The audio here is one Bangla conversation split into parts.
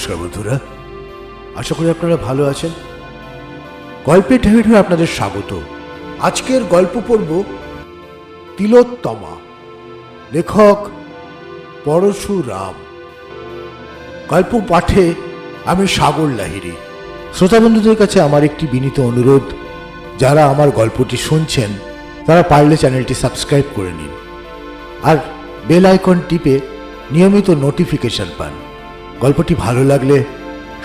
নমস্কার বন্ধুরা। আশা করি আপনারা ভালো আছেন। গল্পের ঢেউ ঢেউ আপনাদের স্বাগত। আজকের গল্প পড়ব তিলোত্তমা, লেখক পরশুরাম। গল্প পাঠে আমি সাগর লাহিরি শ্রোতা বন্ধুদের কাছে আমার একটি বিনীত অনুরোধ, যারা আমার গল্পটি শুনছেন, তারা পারলে চ্যানেলটি সাবস্ক্রাইব করে নিন। আর বেল আইকন টিপে নিয়মিত নোটিফিকেশন পান। গল্পটি ভালো লাগলে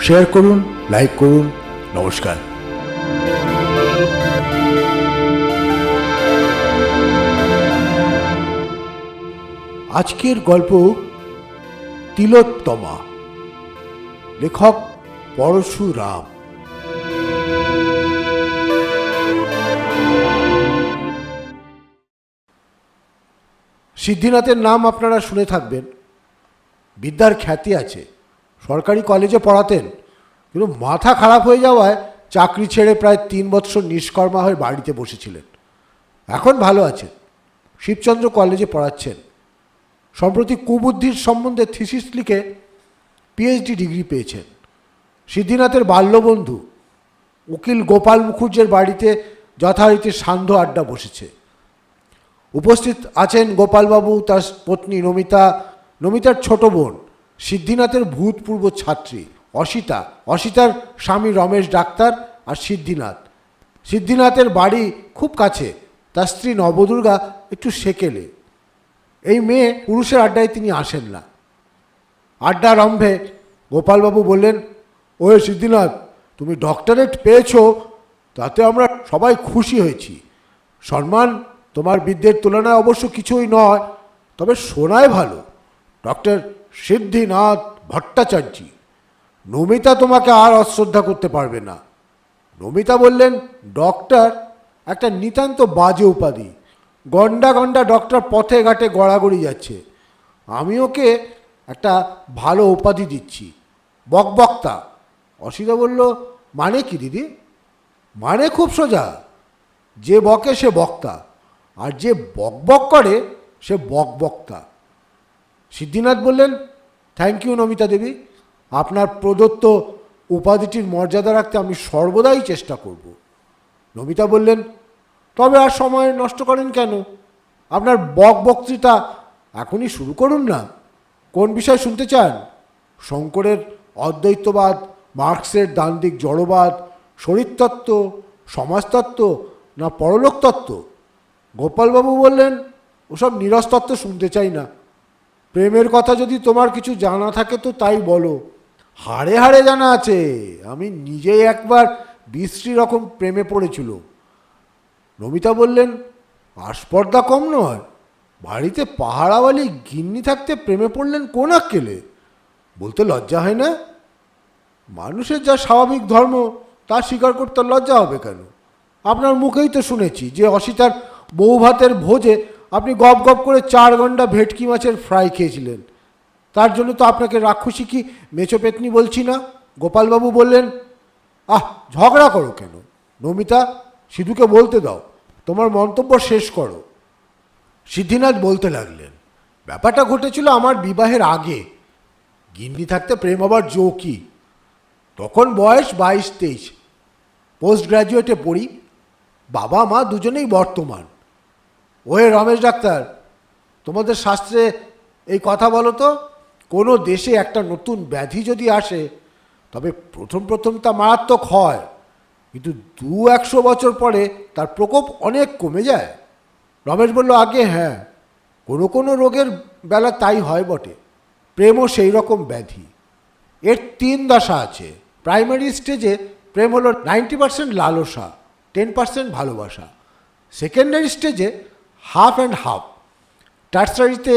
শেয়ার করুন লাইক করুন, নমস্কার। আজকের গল্প তিলোত্তমা, লেখক পরশুরাম। সিদ্ধিনাথের নাম আপনারা শুনে থাকবেন। বিদ্যার খ্যাতি আছে। সরকারি কলেজে পড়াতেন। কিন্তু মাথা খারাপ হয়ে যাওয়ায় চাকরি ছেড়ে প্রায় তিন বৎসর নিষ্কর্মা হয়ে বাড়িতে বসেছিলেন। এখন ভালো আছেন। শিবচন্দ্র কলেজে পড়াচ্ছেন। সম্প্রতি কুবুদ্ধির সম্বন্ধে থিসিস লিখে পিএইচডি ডিগ্রি পেয়েছেন। সিদ্ধিনাথের বাল্যবন্ধু উকিল গোপাল মুখুজ্জের বাড়িতে যথারীতি সান্ধ্য আড্ডা বসেছে। উপস্থিত আছেন গোপালবাবু, তার পত্নী নমিতা, নমিতার ছোট বোন। সিদ্ধিনাথের ভূতপূর্ব ছাত্রী অসিতা। অসিতার স্বামী রমেশ ডাক্তার আর সিদ্ধিনাথ। সিদ্ধিনাথের বাড়ি খুব কাছে, তার স্ত্রী নবদুর্গা একটু সেকেলে। এই মেয়ে পুরুষের আড্ডায় তিনি আসেন না। আড্ডা রম্ভে গোপালবাবু বললেন ওয়ে সিদ্ধিনাথ, তুমি ডক্টরেট পেয়েছ, তাতে আমরা সবাই খুশি হয়েছি। সম্মান তোমার বিদ্যের তুলনায় অবশ্য কিছুই নয়, তবে শোনায় ভালো। ডক্টর সিদ্ধিনাথ ভট্টাচার্য। নমিতা তোমাকে আর অশ্রদ্ধা করতে পারবে না। নমিতা বললেন, ডক্টর, একটা নিতান্ত বাজে উপাধি। গন্ডা গন্ডা ডক্টর পথে ঘাটে গড়াগড়ি যাচ্ছে। আমি ওকে একটা ভালো উপাধি দিচ্ছি। বকবক্তা অসিতা বলল মানে কি দিদি? মানে খুব সোজা। যে বকে সে বক্তা, আর যে বকবক করে সে বকবক্তা সিদ্ধিনাথ বললেন থ্যাংক ইউ নমিতা দেবী। আপনার প্রদত্ত উপাধিটির মর্যাদা রাখতে আমি সর্বদাই চেষ্টা করব। নমিতা বললেন, তবে আর সময় নষ্ট করেন কেন? আপনার বক বক্তৃতা এখনই শুরু করুন না। কোন বিষয় শুনতে চান? শঙ্করের অদ্বৈতবাদ, মার্কসের দান্দিক জড়বাদ, শরীরতত্ত্ব, সমাজতত্ত্ব না পরলোকতত্ত্ব? গোপালবাবু বললেন, ওসব নিরস্তত্ত্ব শুনতে চাই না। প্রেমের কথা যদি তোমার কিছু জানা থাকে তো তাই বলো। হাড়ে হাড়ে জানা আছে, আমি নিজেই একবার বিশ্রী রকম প্রেমে পড়েছিল। নমিতা বললেন, আস্পর্দা কম নয়, বাড়িতে পাহারাওয়ালি গিন্নি থাকতে প্রেমে পড়লেন কোন আক্কেলে? বলতে লজ্জা হয় না? মানুষের যা স্বাভাবিক ধর্ম, তা স্বীকার করতে লজ্জা হবে কেন? আপনার মুখেই তো শুনেছি যে অসিতার বউ ভাতের ভোজে আপনি গপ গপ করে চার ঘণ্টা ভেটকি মাছের ফ্রাই খেয়েছিলেন। তার জন্য তো আপনাকে রাক্ষসী কি মেচো পেতনি বলছি না? গোপালবাবু বললেন, আহ, ঝগড়া করো কেন? নমিতা, সিধুকে বলতে দাও। তোমার মন্তব্য শেষ করো। সিদ্ধিনাথ বলতে লাগলেন, ব্যাপারটা ঘটেছিল আমার বিবাহের আগে। গিন্নি থাকতে প্রেম আবার জো কি? তখন বয়স বাইশ তেইশ। পোস্ট গ্র্যাজুয়েটে পড়ি। বাবা মা দুজনেই বর্তমান। ওহে রমেশ ডাক্তার, তোমাদের শাস্ত্রে এই কথা বলো তো, কোনো দেশে একটা নতুন ব্যাধি যদি আসে, তবে প্রথম প্রথম তা মারাত্মক হয়, কিন্তু দু একশো বছর পরে তার প্রকোপ অনেক কমে যায়। রমেশ বলল আগে হ্যাঁ কোনো কোনো রোগের বেলা তাই হয় বটে, প্রেমও সেই রকম ব্যাধি। এর তিন দশা আছে, প্রাইমারি স্টেজে প্রেম হলো নাইনটি পার্সেন্ট লালসা, টেন পার্সেন্ট ভালোবাসা, সেকেন্ডারি স্টেজে হাফ অ্যান্ড হাফ। টার্সারিতে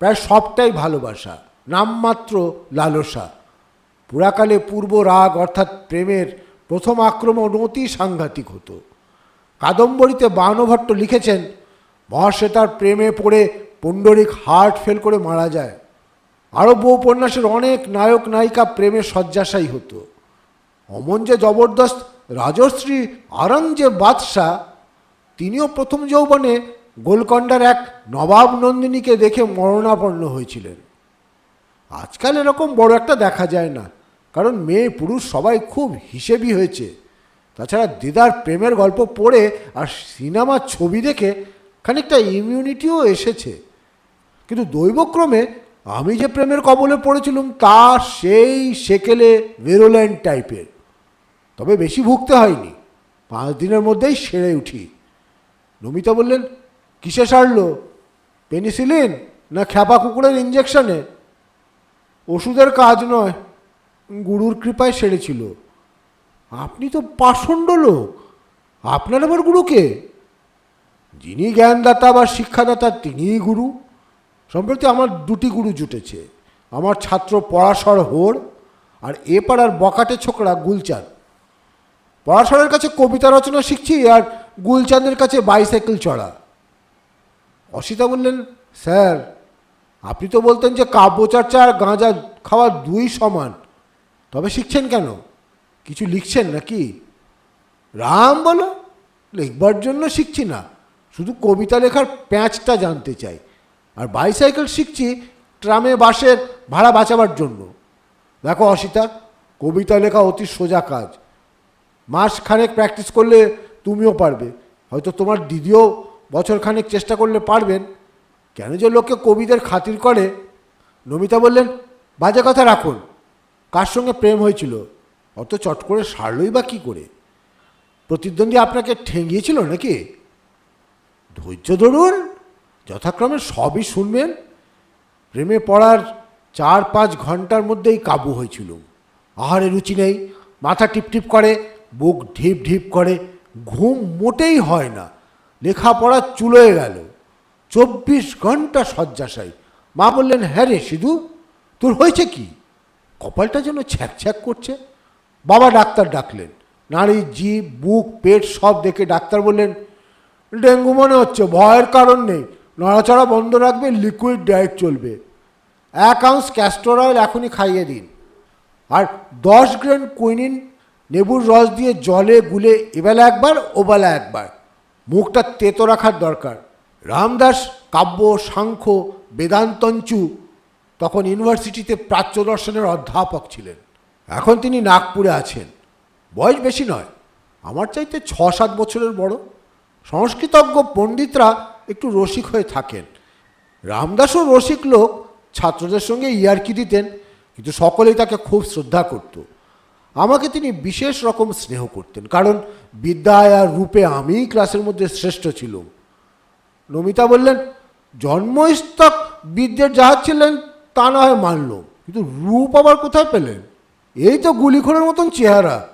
প্রায় সবটাই ভালোবাসা, নামমাত্র লালসা। পুরাকালে পূর্ব রাগ অর্থাৎ প্রেমের প্রথম আক্রমণ অতি সাংঘাতিক হতো। কাদম্বরীতে বানভট্ট লিখেছেন মহাশ্বেতার প্রেমে পড়ে পুণ্ডরিক হার্ট ফেল করে মারা যায়। আরব্য উপন্যাসের অনেক নায়ক, নায়িকা প্রেমে শয্যাশায়ী হতো। অমন যে জবরদস্ত রাজশ্রী আরং যে বাদশাহ, তিনিও প্রথম যৌবনে গোলকণ্ডার এক নবাব নন্দিনীকে দেখে মরণাপন্ন হয়েছিলেন। আজকাল এরকম বড় একটা দেখা যায় না, কারণ মেয়ে পুরুষ সবাই খুব হিসেবি হয়েছে। তাছাড়া দিদার প্রেমের গল্প পড়ে আর সিনেমার ছবি দেখে খানিকটা ইমিউনিটিও এসেছে। কিন্তু দৈবক্রমে আমি যে প্রেমের কবলে পড়েছিলাম, তা সেই সেকেলে ভেরোল্যান্ড টাইপের তবে বেশি ভুগতে হয়নি, পাঁচ দিনের মধ্যেই সেরে উঠি। নমিতা বললেন কিসে সারলো? পেনিসিলিন না খ্যাপা কুকুরের ইঞ্জেকশনে ওষুধের কাজ নয়, গুরুর কৃপায় সেরেছিল। আপনি তো পাষণ্ড লোক। আপনার আবার গুরুকে? যিনি জ্ঞানদাতা বা শিক্ষাদাতা, তিনিই গুরু। সম্প্রতি আমার দুটি গুরু জুটেছে। আমার ছাত্র পরাশর হোর আর এ পাড়ার বকাটে ছোকরা গুলচাঁদ। পরাশরের কাছে কবিতা রচনা শিখছি আর গুলচাঁদের কাছে বাইসাইকেল চড়া। অসিতা বললেন, স্যার, আপনি তো বলতেন যে কাব্যচর্চা আর গাঁজা খাওয়া দুই সমান। তবে শিখছেন কেন? কিছু লিখছেন নাকি? রাম বলো, লিখবার জন্য শিখছি না। শুধু কবিতা লেখার প্যাঁচটা জানতে চাই। আর বাইসাইকেল শিখছি ট্রামে বাসের ভাড়া বাঁচাবার জন্য। দেখো অসিতা, কবিতা লেখা অতি সোজা কাজ। মাস খানেক প্র্যাকটিস করলে তুমিও পারবে। হয়তো তোমার দিদিও বছর খানেক চেষ্টা করলে পারবেন। কেন যে লোকে কবিদের খাতির করে? নমিতা বললেন, বাজে কথা রাখুন। কার সঙ্গে প্রেম হয়েছিল? অত চট করে সারলই বা কী করে? প্রতিদ্বন্দ্বী আপনাকে ঠেঙ্গিয়েছিল নাকি? ধৈর্য ধরুন। যথাক্রমে সবই শুনবেন। প্রেমে পড়ার চার পাঁচ ঘণ্টার মধ্যেই কাবু হয়েছিল। আহারে রুচি নেই। মাথা টিপটিপ করে, বুক ঢিপ ঢিপ করে। ঘুম মোটেই হয় না। লেখাপড়া চুলোয় গেল। চব্বিশ ঘণ্টা শয্যাশায়ী। মা বললেন হ্যাঁ রে সিধু, তোর হয়েছে কি? কপালটা যেন ছ্যাক করছে। বাবা ডাক্তার ডাকলেন। নারী জিভ, বুক, পেট সব দেখে ডাক্তার বললেন, ডেঙ্গু মনে হচ্ছে, ভয়ের কারণ নেই। নড়াচড়া বন্ধ রাখবে, লিকুইড ডায়েট চলবে। এক আউন্স ক্যাস্টর অয়েল এখনই খাইয়ে দিন। আর দশ গ্রেন কুইনিন লেবুর রস দিয়ে জলে গুলে, এবেলা একবার, ওবেলা একবার। মুখটা তেতো রাখার দরকার। রামদাস কাব্য, সাংখ্য, বেদান্তঞ্চু তখন ইউনিভার্সিটিতে প্রাচ্য দর্শনের অধ্যাপক ছিলেন। এখন তিনি নাগপুরে আছেন। বয়স বেশি নয়, আমার চাইতে ছ সাত বছরের বড়। সংস্কৃতজ্ঞ পণ্ডিতরা একটু রসিক হয়ে থাকেন। রামদাসও রসিক লোক, ছাত্রদের সঙ্গে ইয়ার্কি দিতেন, কিন্তু সকলেই তাকে খুব শ্রদ্ধা করত। আমাকে তিনি বিশেষ রকম স্নেহ করতেন, কারণ বিদ্যায় আর রূপে আমিই ক্লাসের মধ্যে শ্রেষ্ঠ ছিলাম। নমিতা বললেন, জন্মস্তক বিদ্যের যাহা ছিলেন, তা না হয় মানল কিন্তু রূপ আবার কোথায় পেলেন? এই তো গুলিখোরের মতন চেহারা।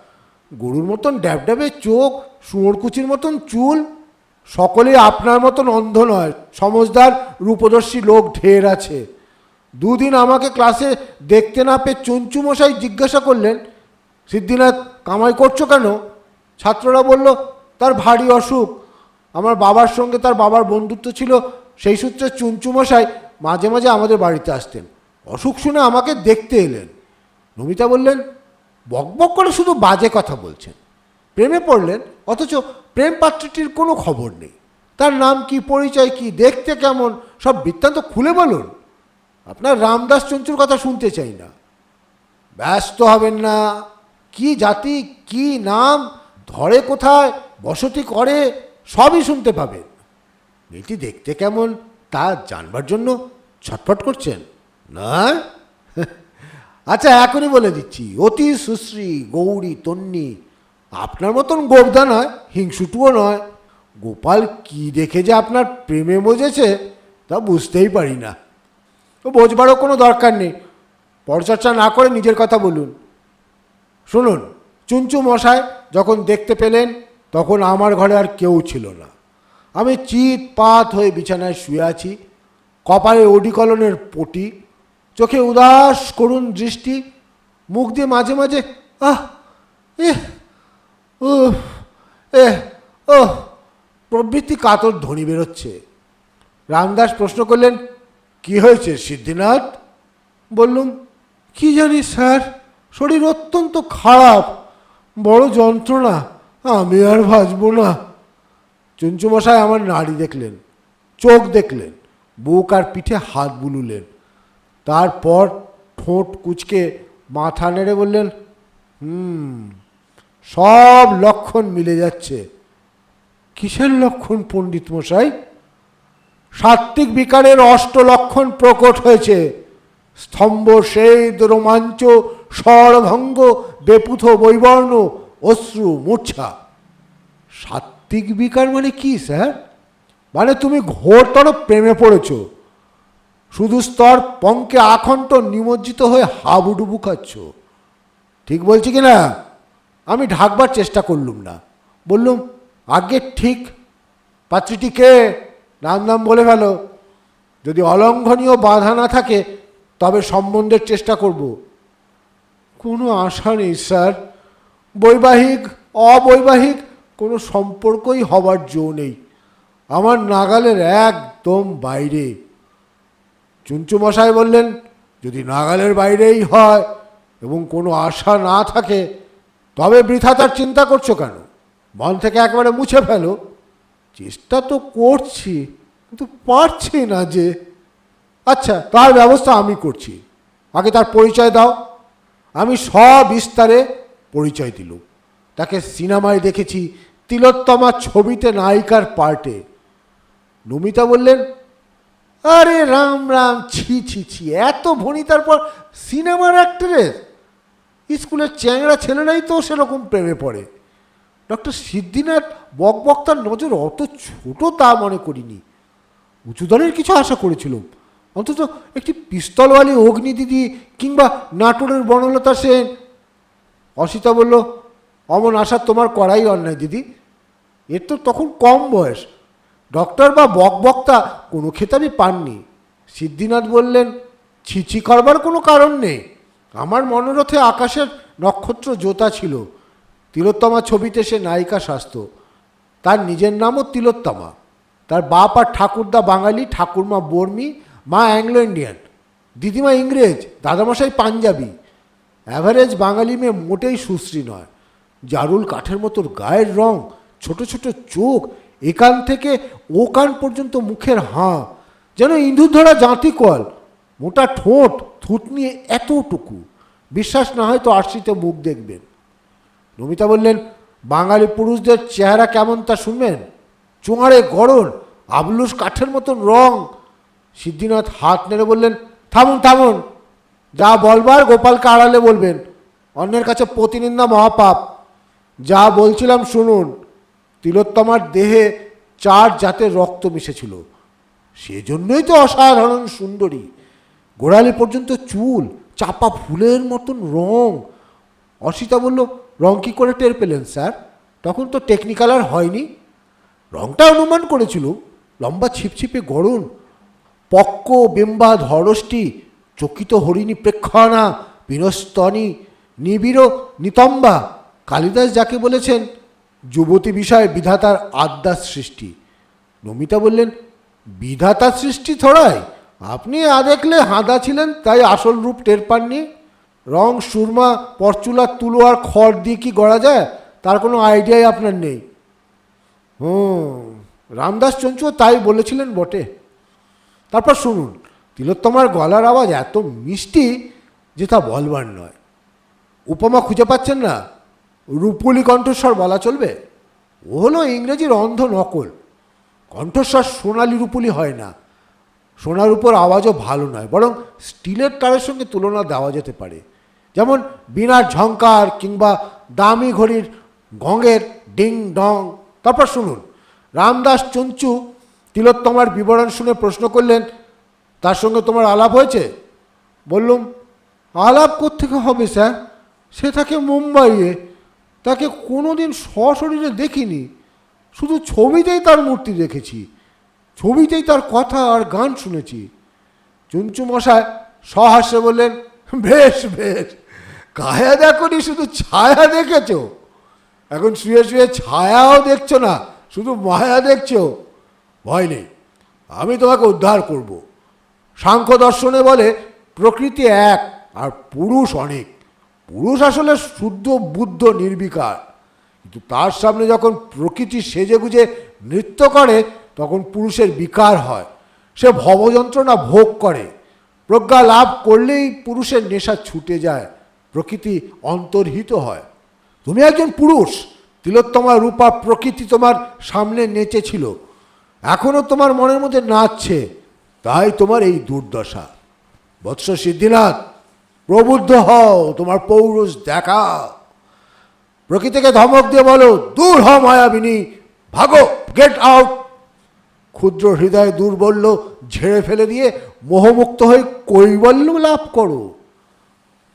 গরুর মতন ড্যাবড্যাবে চোখ, শুয়োরকুচির মতন চুল। সকলেই আপনার মতন অন্ধ নয়। সমজদার, রূপদর্শী লোক ঢের আছে। দুদিন আমাকে ক্লাসে দেখতে না পেয়ে চঞ্চু মশাই জিজ্ঞাসা করলেন, সিদ্ধিনাথ, কামাই করছ কেন? ছাত্ররা বলল, তার ভারী অসুখ। আমার বাবার সঙ্গে তার বাবার বন্ধুত্ব ছিল। সেই সূত্রে চুঞ্চু মশাই মাঝে মাঝে আমাদের বাড়িতে আসতেন। অসুখ শুনে আমাকে দেখতে এলেন। নমিতা বললেন বকবক করে শুধু বাজে কথা বলছেন। প্রেমে পড়লেন, অথচ প্রেম পাত্রটির কোনো খবর নেই। তার নাম কি, পরিচয় কি, দেখতে কেমন, সব বৃত্তান্ত খুলে বলুন। আপনার রামদাস চঞ্চুর কথা শুনতে চাই না। ব্যস্ত হবেন না। কি জাতি, কি নাম ধরে কোথায়, বসতি করে, সবই শুনতে পাবেন মেয়েটি দেখতে কেমন, তা জানবার জন্য ছটফট করছেন। না? আচ্ছা এখনই বলে দিচ্ছি, অতি সুশ্রী, গৌরী, তন্নি, আপনার মতন গোবদা নয়, হিংসুটুও নয়। গোপাল কি দেখে যে আপনার প্রেমে মজেছে, তা বুঝতেই পারি না। তো বোঝবারও কোনো দরকার নেই। পরচর্চা না করে নিজের কথা বলুন। শুনুন চুঞ্চু মশাই যখন দেখতে পেলেন, তখন আমার ঘরে আর কেউ ছিল না। আমি চিত পাত হয়ে বিছানায় শুয়ে আছি, কপালে ওডিকলনের পটি, চোখে উদাস করুণ দৃষ্টি, মুখ দিয়ে মাঝে মাঝে, আহ এ ও প্রবৃত্তি কাতর ধ্বনি বেরোচ্ছে। রামদাস প্রশ্ন করলেন, কি হয়েছে সিদ্ধিনাথ? বললুম, কি জানি স্যার, শরীর অত্যন্ত খারাপ। বড় যন্ত্রণা, আমি আর ভাজবো না। চুঞ্চুমশাই আমার নাড়ি দেখলেন, চোখ দেখলেন, বুক আর পিঠে হাত বুলুলেন। তারপর ঠোঁট কুচকে মাথা নেড়ে বললেন, হুম, সব লক্ষণ মিলে যাচ্ছে। কিসের লক্ষণ পণ্ডিত মশাই সাত্ত্বিক বিকারের অষ্ট লক্ষণ প্রকট হয়েছে। স্তম্ভ সেদ রোমাঞ্চ, স্বরভঙ্গ, বেপুথ বৈবর্ণ, অশ্রু মূর্ছা। সাত্ত্বিক বিকার মানে কি, স্যার? মানে তুমি ঘোরতর প্রেমে পড়েছ। শুধু স্তর পঙ্কে আখণ্ড নিমজ্জিত হয়ে হাবুডুবু খাচ্ছ। ঠিক বলছি কি না? আমি ঢাকবার চেষ্টা করলুম না। বললুম আগে ঠিক। পাত্রীটি কে? নাম নাম বলে ফেলো। যদি অলঙ্ঘনীয় বাধা না থাকে তবে সম্বন্ধের চেষ্টা করব। কোনো আশা নেই, স্যার। বৈবাহিক, অবৈবাহিক, কোনো সম্পর্কই হবার জো নেই। আমার নাগালের একদম বাইরে। চুঞ্চু মশাই বললেন, যদি নাগালের বাইরেই হয় এবং কোনো আশা না থাকে, তবে বৃথা তার চিন্তা করছ কেন? মন থেকে একবারে মুছে ফেলো। চেষ্টা তো করছি, কিন্তু পারছি না যে আচ্ছা তার ব্যবস্থা আমি করছি। আগে তার পরিচয় দাও। আমি সবিস্তারে পরিচয় দিল তাকে সিনেমায় দেখেছি তিলোত্তমা ছবিতে নায়িকার পার্টে। নমিতা বললেন, আরে রাম রাম, ছি ছি ছি, এত ভনিতার পর সিনেমার অ্যাক্ট্রেস স্কুলের চ্যাংড়া ছেলেরাই তো সেরকম প্রেমে পড়ে। ডক্টর সিদ্ধিনাথ বকবক্তার নজর অত ছোট তা মনে করিনি। উঁচু দলের কিছু আশা করেছিলাম। অন্তত একটি পিস্তলওয়ালি অগ্নি দিদি কিংবা নাটোরের বনলতা সেন। অসিতা বলল, অমন আশা তোমার করাই অন্যায়, দিদি। এর তো তখন কম বয়স। ডক্টর বা বকবক্তা কোনো খেতাবই পাননি। সিদ্ধিনাথ বললেন ছিছি করবার কোনো কারণ নেই। আমার মনোরথে আকাশের নক্ষত্র জোতা ছিল। তিলোত্তমা ছবিতে সে নায়িকা স্বাস্থ্য। তার নিজের নামও তিলোত্তমা। তার বাপ আর ঠাকুরদা বাঙালি, ঠাকুরমা বর্মী মা অ্যাংলো ইন্ডিয়ান দিদিমা ইংরেজ, দাদামশাই পাঞ্জাবি। অ্যাভারেজ বাঙালি মেয়ে মোটেই সুশ্রী নয়। জারুল কাঠের মতো গায়ের রং, ছোট ছোট চোখ একান থেকে ওকান পর্যন্ত মুখের হাঁ। যেন ইঁদুর ধরা জাঁতি কল, মোটা ঠোঁট, থুতনি এতটুকু। বিশ্বাস না হয় তো আরশিতে মুখ দেখবেন। নমিতা বললেন, বাঙালি পুরুষদের চেহারা কেমন তা শুনবেন? চোঁয়ারে গড়ন আবলুস কাঠের মতন রং। সিদ্ধিনাথ হাত নেড়ে বললেন, থামুন থামুন। যা বলবার গোপালকে আড়ালে বলবেন। অন্যের কাছে প্রতিনিন্দা মহাপাপ। যা বলছিলাম শুনুন। তিলোত্তমার দেহে চার জাতের রক্ত মিশেছিল। সেজন্যই তো অসাধারণ সুন্দরী। গোড়ালি পর্যন্ত চুল, চাপা ফুলের মতন রং। অসিতা বলল, রং কী করে টের পেলেন, স্যার? তখন তো টেকনিক্যাল আর হয়নি। রংটা অনুমান করেছিল। লম্বা ছিপছিপে গড়ন। পক্ক বিম্বা ধরষ্টি চকিত হরিণী প্রেক্ষণা বিনস্তনী নিবিড় নিতম্বা। কালিদাস যাকে বলেছেন, যুবতী বিষয়ে বিধাতার আদ্যাস সৃষ্টি। নমিতা বললেন বিধাতার সৃষ্টি থোড়াই, আপনি আ দেখলে হাঁদা ছিলেন, তাই আসল রূপ টের পাননি। রং, সুরমা পরচুলার তুলো আর খড় দিয়ে কি গড়া যায়, তার কোনো আইডিয়াই আপনার নেই। হুম, রামদাস চঞ্চু তাই বলেছিলেন বটে। তারপর শুনুন, তিলোত্তমার গলার আওয়াজ এত মিষ্টি যে তা বলবার নয়। উপমা খুঁজে পাচ্ছেন না রূপলি কণ্ঠস্বর বলা চলবে। ও হলো ইংরেজির অন্ধ নকল। কণ্ঠস্বর সোনালি রূপলি হয় না, সোনার উপর আওয়াজও ভালো নয়, বরং স্টিলের তারের সঙ্গে তুলনা দেওয়া যেতে পারে। যেমন বিনার ঝঙ্কার কিংবা দামি ঘড়ির গঙের ডিং ডং। তারপর শুনুন, রামদাস চঞ্চু তিলোত্তমার বিবরণ শুনে প্রশ্ন করলেন, তার সঙ্গে তোমার আলাপ হয়েছে? বললুম, আলাপ কোত্থেকে হবে স্যার? সে থাকে মুম্বাইয়ে। তাকে কোনোদিন সশরীরে দেখিনি। শুধু ছবিতেই তার মূর্তি দেখেছি। ছবিতেই তার কথা আর গান শুনেছি। চুঞ্চু মশাই সহাস্যে বললেন, বেশ বেশ। কায়া দেখনি শুধু ছায়া দেখেছ? এখন শুয়ে শুয়ে ছায়াও দেখছ না, শুধু মায়া দেখছ? ভয় নেই। আমি তোমাকে উদ্ধার করব। সাংখ্য দর্শনে বলে, প্রকৃতি এক আর পুরুষ অনেক। পুরুষ আসলে শুদ্ধ, বুদ্ধ, নির্বিকার। কিন্তু তার সামনে যখন প্রকৃতি সেজে গুজে নৃত্য করে, তখন পুরুষের বিকার হয়। সে ভবযন্ত্রণা ভোগ করে। প্রজ্ঞা লাভ করলেই পুরুষের নেশা ছুটে যায়। প্রকৃতি অন্তর্হিত হয়। তুমি একজন পুরুষ। তিলোত্তমা রূপা প্রকৃতি তোমার সামনে নেচেছিল। এখনও তোমার মনের মধ্যে নাচছে। তাই তোমার এই দুর্দশা। বৎস সিদ্ধিনাথ, প্রবুদ্ধ হও, তোমার পৌরুষ দেখা। প্রকৃতিকে ধমক দিয়ে বলো, দূর হ মায়াবিনী, ভাগো গেট আউট ক্ষুদ্র হৃদয় দুর্বল্য ঝেড়ে ফেলে দিয়ে মোহমুক্ত হয়ে কৈবল্য লাভ করো।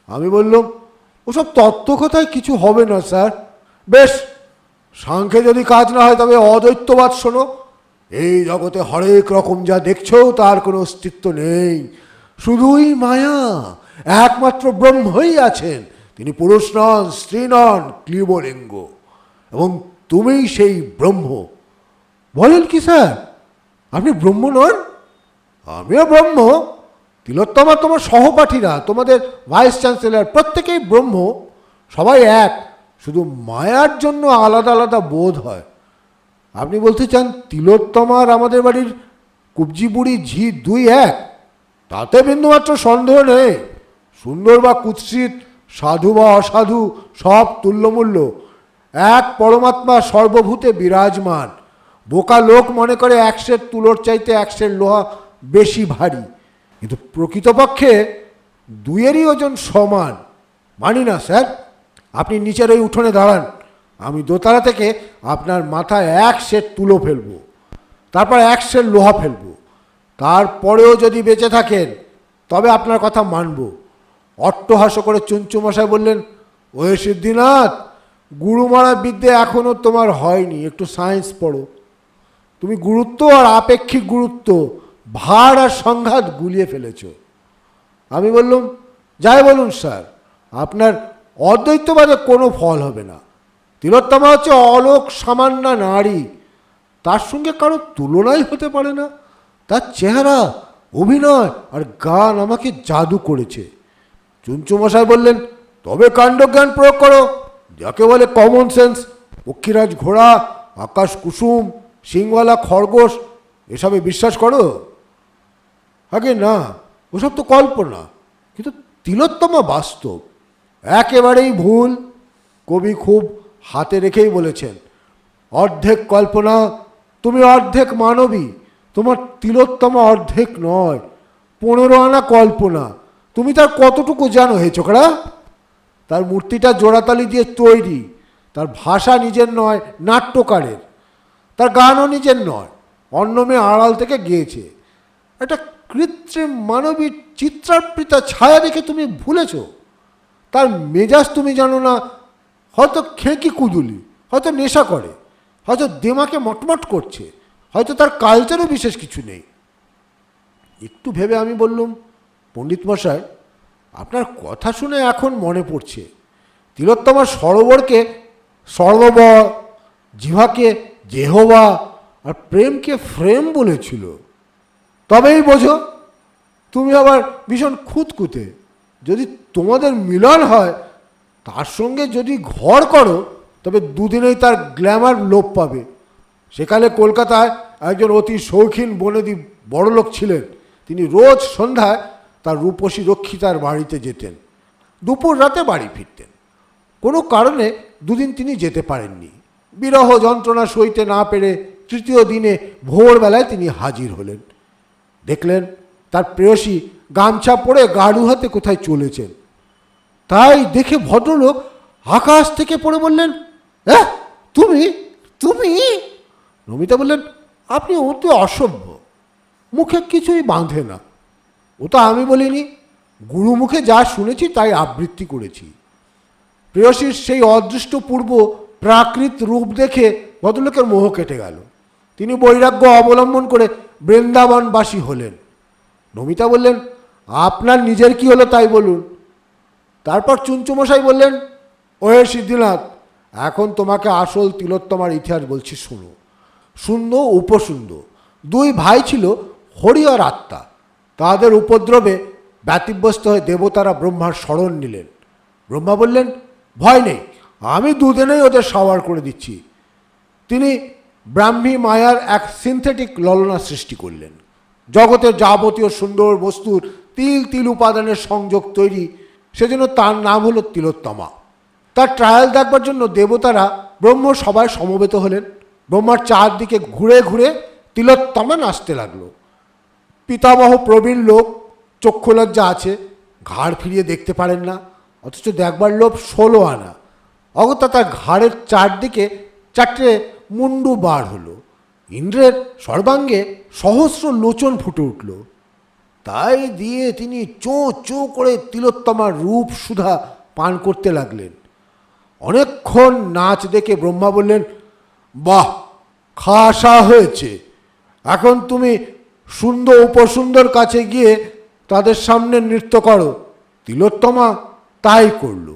আমি বললাম, ওসব তত্ত্বকথায় কিছু হবে না, স্যার। বেশ, সাংখ্যে যদি কাজ না হয়, তবে অদ্বৈতবাদ শোনো। এই জগতে হরেক রকম যা দেখছ, তার কোনো অস্তিত্ব নেই। শুধুই মায়া, একমাত্র ব্রহ্মই আছেন। তিনি পুরুষ নন, স্ত্রী নন, ক্লিবলিঙ্গ। এবং তুমিই সেই ব্রহ্ম। বলেন কি, স্যার? আপনি ব্রহ্ম নন? আমিও ব্রহ্ম। তিলোত্তমা তোমার সহপাঠীরা, তোমাদের ভাইস চ্যান্সেলর, প্রত্যেকেই ব্রহ্ম। সবাই এক। শুধু মায়ার জন্য আলাদা আলাদা বোধ হয়। আপনি বলতে চান তিলোত্তমার আমাদের বাড়ির কুবজি বুড়ি ঝি দুই এক? তাতে বিন্দুমাত্র সন্দেহ নেই। সুন্দর বা কুৎসিত, সাধু বা অসাধু, সব তুল্যমূল্য। এক পরমাত্মা সর্বভূতে বিরাজমান। বোকা লোক মনে করে একশের তুলোর চাইতে একশের লোহা বেশি ভারী। কিন্তু প্রকৃতপক্ষে দুইয়েরই ওজন সমান। মানি না, স্যার। আপনি নিচের ওই উঠোনে দাঁড়ান। আমি দোতলা থেকে আপনার মাথায় এক সেট তুলো ফেলব, তারপর এক সেট লোহা ফেলব, তারপরেও যদি বেঁচে থাকেন, তবে আপনার কথা মানব। অট্টহাস করে চুঞ্চুমশাই বললেন ওয়ে সিদ্ধিনাথ গুরু মারা বিদ্যে এখনও তোমার হয়নি, একটু সায়েন্স পড়ো। তুমি গুরুত্ব আর আপেক্ষিক গুরুত্ব, ভার আর সংঘাত গুলিয়ে ফেলেছ। আমি বললাম, যাই বলুন স্যার, আপনার অদ্বৈতবাদে কোনো ফল হবে না। তিলোত্তমা হচ্ছে অলোক সামান্য নারী। তার সঙ্গে কারও তুলনাই হতে পারে না। তার চেহারা, অভিনয় আর গান আমাকে জাদু করেছে। চুঞ্চুমশাই বললেন, তবে কাণ্ডজ্ঞান প্রয়োগ করো। যাকে বলে কমন সেন্স পক্ষীরাজ ঘোড়া, আকাশ কুসুম, সিংওয়ালা খরগোশ, এসবে বিশ্বাস করো? আগে না, ওসব তো কল্পনা। কিন্তু তিলোত্তমা বাস্তব। একেবারেই ভুল। কবি খুব হাতে রেখেই বলেছেন, অর্ধেক কল্পনা, তুমি অর্ধেক মানবী, তোমার তিলোত্তমা অর্ধেক নয়, পনেরো আনা কল্পনা, তুমি তার কতটুকু জানো হে চোখরা? তার মূর্তিটা জোড়াতালি দিয়ে তৈরি, তার ভাষা নিজের নয়, নাট্যকারের, তার গানও নিজের নয় অন্য মেয়ে আড়াল থেকে গিয়েছে। একটা কৃত্রিম মানবী চিত্রার্পিতা ছায়া দেখে তুমি ভুলেছ, তার মেজাজ তুমি জানো না হয়তো খেঁকি কুজুলি, হয়তো নেশা করে, হয়তো দেমাকে মটমট করছে, হয়তো তার কালচারও বিশেষ কিছু নেই। একটু ভেবে আমি বললুম, পণ্ডিত মশাই, আপনার কথা শুনে এখন মনে পড়ছে। তিলোত্তমা সরোবরকে সর্ববর জিভাকে জেহবা আর প্রেমকে ফ্রেম বলেছিল। তবেই বোঝো, তুমি আবার ভীষণ খুঁতকুতে যদি তোমাদের মিলন হয় তার সঙ্গে যদি ঘর করো, তবে দুদিনেই তার গ্ল্যামার লোপ পাবে। সেকালে কলকাতায় একজন অতি শৌখিন বনেদি বড়লোক ছিলেন। তিনি রোজ সন্ধ্যায় তার রূপসী রক্ষিতার বাড়িতে যেতেন। দুপুর রাতে বাড়ি ফিরতেন। কোনো কারণে দুদিন তিনি যেতে পারেননি। বিরহ যন্ত্রণা সইতে না পেরে তৃতীয় দিনে ভোরবেলায় তিনি হাজির হলেন। দেখলেন তার প্রেয়সী গামছা পরে গাড়ু হাতে কোথায় চলেছেন। তাই দেখে ভদ্রলোক আকাশ থেকে পড়ে বললেন হ্যাঁ তুমি তুমি? নমিতা বললেন, আপনি অতি অসভ্য, মুখে কিছুই বাঁধে না। ওটা আমি বলিনি, গুরু মুখে যা শুনেছি তাই আবৃত্তি করেছি। প্রেয়সীর সেই অদৃষ্টপূর্ব প্রাকৃত রূপ দেখে ভদ্রলোকের মোহ কেটে গেল। তিনি বৈরাগ্য অবলম্বন করে বৃন্দাবনবাসী হলেন। নমিতা বললেন, আপনার নিজের কি হলো তাই বলুন। তারপর চুঞ্চুমশাই বললেন, ওহে সিদ্ধিনাথ, এখন তোমাকে আসল তিলোত্তমার ইতিহাস বলছি, শোনো। শূন্য, উপশূন্য। দুই ভাই ছিল হরি আর আত্মা। তাদের উপদ্রবে ব্যতিব্যস্ত হয়ে দেবতারা ব্রহ্মার স্মরণ নিলেন। ব্রহ্মা বললেন, ভয় নেই, আমি দুদিনেই ওদের সাওয়ার করে দিচ্ছি। তিনি ব্রাহ্মী মায়ার এক সিনথেটিক ললনা সৃষ্টি করলেন। জগতের যাবতীয় সুন্দর বস্তুর তিল তিল উপাদানের সংযোগ তৈরি সেজন্য তার নাম হলো তিলোত্তমা। তার ট্রায়াল দেখবার জন্য দেবতারা ব্রহ্ম সবাই সমবেত হলেন। ব্রহ্মার চারদিকে ঘুরে ঘুরে তিলোত্তমা নাচতে লাগল। পিতামহ প্রবীণ লোক চক্ষুলজ্জা আছে, ঘাড় ফিরিয়ে দেখতে পারেন না, অথচ দেখবার লোভ ষোলো আনা। অগত্যা তার ঘাড়ের চারদিকে চারটে মুন্ডু বার হলো। ইন্দ্রের সর্বাঙ্গে সহস্র লোচন ফুটে উঠল। তাই দিয়ে তিনি চো চো করে তিলোত্তমার রূপ সুধা পান করতে লাগলেন। অনেকক্ষণ নাচ দেখে ব্রহ্মা বললেন, বাহ, খাসা হয়েছে। এখন তুমি সুন্দর, উপসুন্দর কাছে গিয়ে তাদের সামনে নৃত্য করো। তিলোত্তমা তাই করল।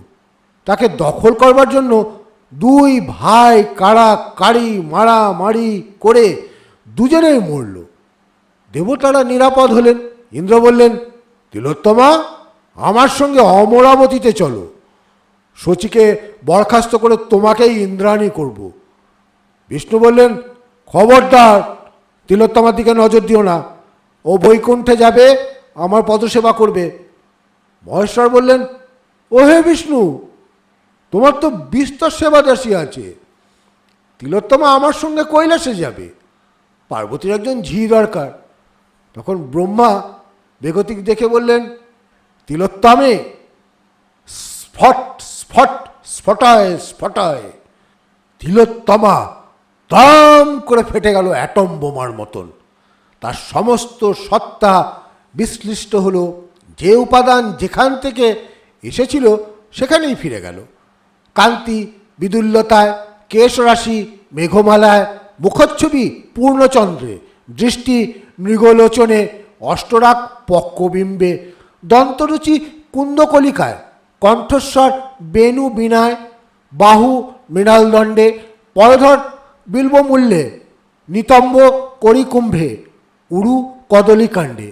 তাকে দখল করবার জন্য দুই ভাই কাড়া, কাড়ি মারামারি করে দুজনেই মরল। দেবতারা নিরাপদ হলেন। ইন্দ্র বললেন, তিলোত্তমা, আমার সঙ্গে অমরাবতীতে চলো। শচীকে বরখাস্ত করে তোমাকেই ইন্দ্রাণী করব। বিষ্ণু বললেন, খবরদার, তিলোত্তমার দিকে নজর দিও না। ও বৈকুণ্ঠে যাবে, আমার পদসেবা করবে। মহেশ্বর বললেন ও হে বিষ্ণু, তোমার তো বিস্তর সেবা দাসী আছে। তিলোত্তমা আমার সঙ্গে কৈলাসে যাবে। পার্বতীর একজন ঝি দরকার। তখন ব্রহ্মা বেগতিক দেখে বললেন, তিলোত্তমে, স্ফট স্ফট, স্ফটায় স্ফটায়, তিলোত্তমা দাম করে ফেটে গেল অ্যাটম বোমার মতন। তার সমস্ত সত্তা বিশ্লিষ্ট হলো। যে উপাদান যেখান থেকে এসেছিল সেখানেই ফিরে গেল। কান্তি, বিদুল্যতায়, কেশরাশি, মেঘমালায়, মুখচ্ছবি, পূর্ণচন্দ্রে, দৃষ্টি, মৃগলোচনে অষ্টরাগ পক্কবিম্বে দন্তরুচি কুন্দকলিকায়, কণ্ঠস্বর বেণু বিনায়, বাহু মৃণালদণ্ডে, পরধর বিল্বমূল্যে, নিতম্ব করিকুম্ভে উড়ু কদলীকাণ্ডে।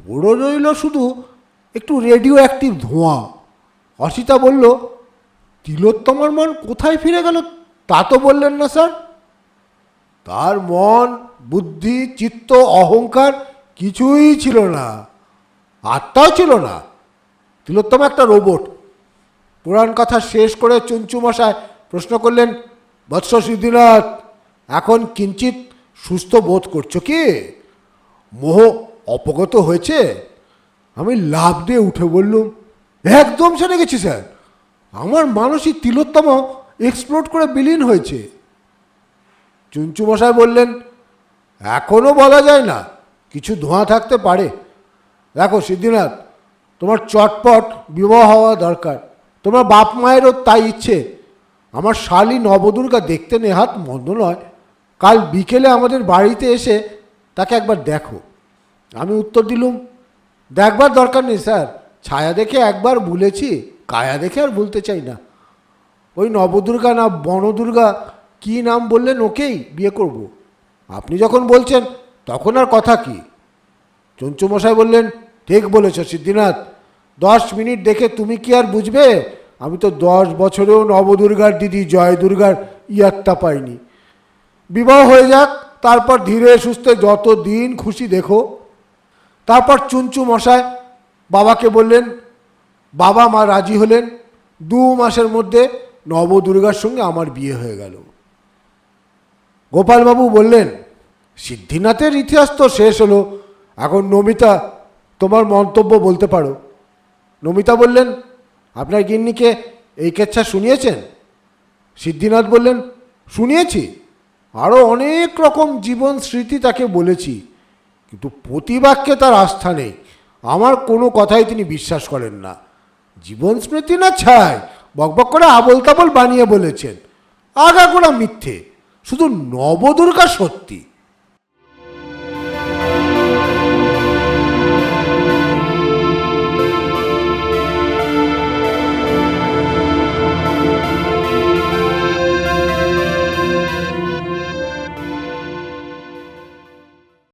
পুরো রইল শুধু একটু রেডিও অ্যাক্টিভ ধোঁয়া। অসিতা বলল, তিলোত্তমার মন কোথায় ফিরে গেল তা তো বললেন না, স্যার। তার মন, বুদ্ধি, চিত্ত, অহংকার কিছুই ছিল না। আত্মাও ছিল না। তিলোত্তম একটা রোবট পুরাণ কথা শেষ করে চুঞ্চু মশায় প্রশ্ন করলেন, বৎস সিদ্ধিনাথ, এখন কিঞ্চিত সুস্থ বোধ করছ কি? মোহ অপগত হয়েছে? আমি লাভ দিয়ে উঠে বললুম, একদম সেরে গেছি স্যার। আমার মানসিক তিলোত্তম এক্সপ্লোড করে বিলীন হয়েছে। চুঞ্চু মশাই বললেন এখনও বলা যায় না। কিছু ধোঁয়া থাকতে পারে। দেখো সিদ্ধিনাথ, তোমার চটপট বিবাহ হওয়া দরকার। তোমার বাপ মায়েরও তাই ইচ্ছে। আমার শালি নবদুর্গা দেখতে নেহাত মন্দ নয়। কাল বিকেলে আমাদের বাড়িতে এসে তাকে একবার দেখো। আমি উত্তর দিলুম, দেখবার দরকার নেই স্যার। ছায়া দেখে একবার ভুলেছি কায়া দেখে আর ভুলতে চাই না। ওই নবদুর্গা না বনদুর্গা কি নাম বললেন ওকেই বিয়ে করব। আপনি যখন বলছেন তখন আর কথা কি? চঞ্চুমশাই বললেন, ঠিক বলেছ সিদ্ধিনাথ। দশ মিনিট দেখে তুমি কি আর বুঝবে? আমি তো দশ বছরেও নবদুর্গার দিদি জয় দুর্গার ইয়াত্তা পাইনি। বিবাহ হয়ে যাক, তারপর ধীরে সুস্থে যত দিন খুশি দেখো। তারপর চুঞ্চু মশায় বাবাকে বললেন, বাবা মা রাজি হলেন, দু মাসের মধ্যে নবদুর্গার সঙ্গে আমার বিয়ে হয়ে গেল। গোপালবাবু বললেন সিদ্ধিনাথের ইতিহাস তো শেষ হলো। এখন নমিতা, তোমার মন্তব্য বলতে পারো। নমিতা বললেন, আপনার গিন্নিকে এই কেচ্ছা শুনিয়েছেন? সিদ্ধিনাথ বললেন, শুনিয়েছি। আরও অনেক রকম জীবন স্মৃতি তাকে বলেছি, কিন্তু প্রতিবাক্যে তার আস্থা নেই। আমার কোনো কথাই তিনি বিশ্বাস করেন না। জীবন স্মৃতি না ছাই, বকবক করে আবল তাবল বানিয়ে বলেছেন। আগাগোড়া মিথ্যে। শুধু নবদুর্গা সত্যি।